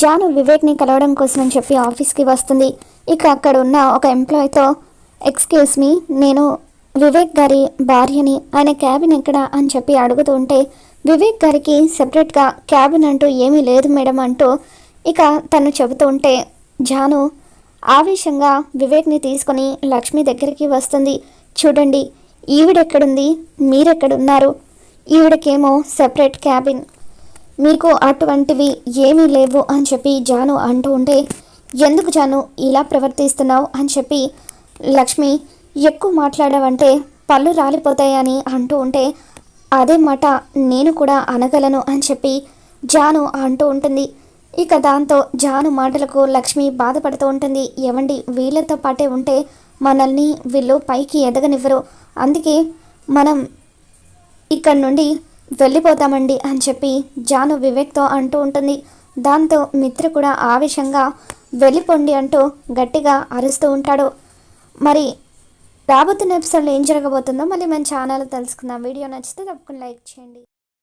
జాను వివేక్ని కలవడం కోసం అని చెప్పి ఆఫీస్కి వస్తుంది. ఇక అక్కడ ఉన్న ఒక ఎంప్లాయ్తో ఎక్స్క్యూజ్ మీ నేను వివేక్ గారి భార్యని ఆయన క్యాబిన్ ఎక్కడ? అని చెప్పి అడుగుతూ ఉంటే వివేక్ గారికి సెపరేట్గా క్యాబిన్ అంటూ ఏమీ లేదు మేడం అంటూ ఇక తను చెబుతూ ఉంటే జాను ఆవేశంగా వివేక్ని తీసుకొని లక్ష్మి దగ్గరికి వస్తుంది. చూడండి ఈవిడెక్కడుంది? మీరెక్కడున్నారు? ఈవిడకేమో సెపరేట్ క్యాబిన్. మీకు అటువంటివి ఏమీ లేవు అని చెప్పి జాను అంటూ ఉంటే ఎందుకు జాను ఇలా ప్రవర్తిస్తున్నావు? అని చెప్పి లక్ష్మి ఎక్కువ మాట్లాడావంటే పళ్ళు రాలిపోతాయని అంటూ ఉంటే అదే మాట నేను కూడా అనగలను అని చెప్పి జాను అంటూ ఉంటుంది. ఇక దాంతో జాను మాటలకు లక్ష్మి బాధపడుతూ ఉంటుంది. ఏమండి వీళ్ళతో పాటే ఉంటే మనల్ని వీళ్ళు పైకి ఎదగనివ్వరు. అందుకే మనం ఇక్కడ నుండి వెళ్ళిపోతామండి అని చెప్పి జాను వివేక్తో అంటూ ఉంటుంది. దాంతో మిత్ర కూడా ఆవేశంగా వెళ్ళిపోండి అంటూ గట్టిగా అరుస్తూ ఉంటాడు. మరి రాబోతున్న ఎపిసోడ్లో ఏం జరగబోతుందో మళ్ళీ మన ఛానల్ తెలుసుకుందాం. వీడియో నచ్చితే తప్పకుండా లైక్ చేయండి.